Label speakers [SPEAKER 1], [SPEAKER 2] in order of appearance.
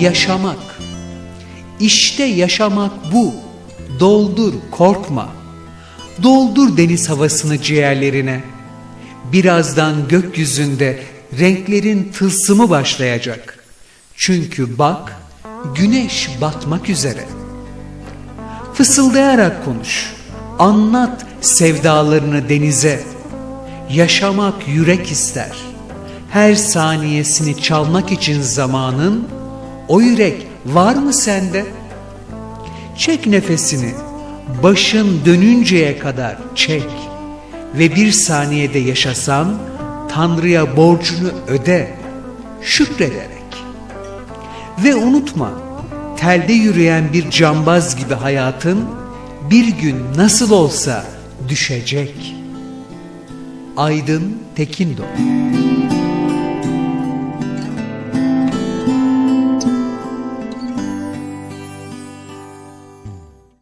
[SPEAKER 1] yaşamak. İşte yaşamak bu. Doldur, korkma. Doldur deniz havasını ciğerlerine. Birazdan gökyüzünde renklerin tılsımı başlayacak. Çünkü bak, güneş batmak üzere. Fısıldayarak konuş. Anlat sevdalarını denize. Yaşamak yürek ister. Her saniyesini çalmak için zamanın o yürek var mı sende? Çek nefesini. Başın dönünceye kadar çek ve bir saniyede yaşasan Tanrı'ya borcunu öde şükrederek. Ve unutma, telde yürüyen bir cambaz gibi hayatın bir gün nasıl olsa düşecek. Aydın Tekindo